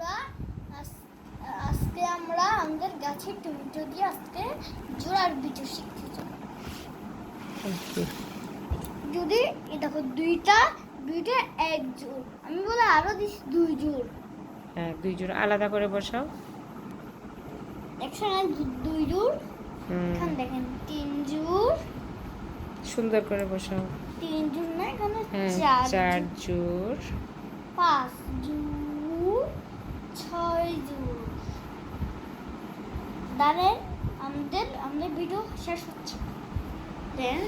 বন্ধুরা আজকে আমরা আমাদের গাছের টমেটো দিয়ে আজকে জোড়ার শিখতে যদি দেখো দুইটা দুইটা এক জোড় আমি বলে আরও দিচ্ছি দুই জোড়। হ্যাঁ দুই জোড়া আলাদা করে বসাও। একসাথে দু- দুই জোড়। এখানে দেখেন তিন জোড়। সুন্দর করে বসাও। তিন জোড় না এখানে হ্যাঁ চার জোড়। পাঁচ জোড় ছয় জোড় দাঁড়ে আমাদের আমাদের ভিডিও শেষ হচ্ছে। দেন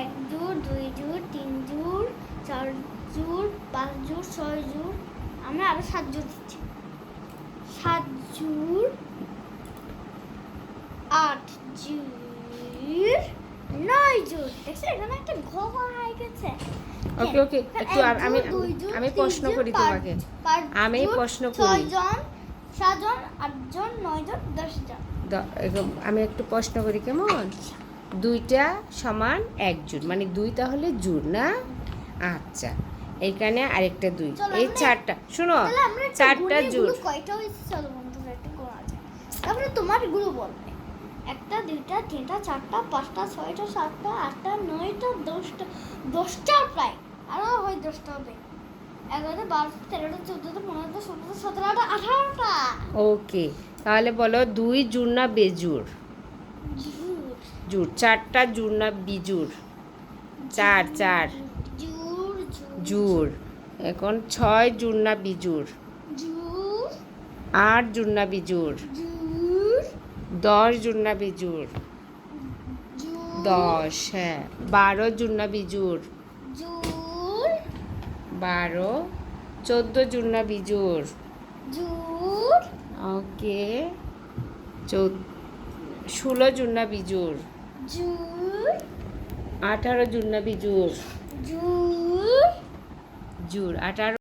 এক জোড় দুই জোড় তিন জোড় চার জোড় পাঁচ জোড় ছয় জোড় আমরা আরও সাত জোড় দিচ্ছি। সাত জোড় আট জোড় নয় জোড়। দেখছ এখানে একটা ঘর হয়ে গেছে। ওকে ওকে একটু আমি আমি প্রশ্ন করি তোমাকে। আমি প্রশ্ন করি। ছয়জন সাতজন আটজন নয়জন দশজন। আমি একটু প্রশ্ন করি কেমন? দুইটা সমান এক জোড় মানে দুইটা হলে জোড় না? আচ্ছা এইখানে আরেকটা দুই এই চারটা শোনো তাহলে চারটা এগুলো কয়টা হয়েছে চলো বন্ধুরা একটা গোনা যায় তারপরে তোমারগুলো বলবে একটা দুইটা তিনটা চারটা পাঁচটা ছয়টা সাতটা আটটা নয়টা দশটা দশটা প্রায়। আরও হয় দশটা হবে। এগারোটা বারোটা তেরোটা চোদ্দোটা পনেরোটা ষোলোটা সতেরোটা আঠারোটা। ওকে তাহলে বলো দুই জোড় না বেজুর জুর জুড় চারটা জুড় না বিজুর চার চার। জুর জুড় এখন ছয় জুড় না বিজুর আট জুড় না বিজুর দশ জুড় না বিজুর দশ হ্যাঁ। বারো জুড় না বিজুর জুর বারো। চোদ্দ জুড় না বিজুর জুর ওকে। ষোলো জুড় না বিজুর জুর আঠারো জুড় না বিজুর জুর জুর আঠারো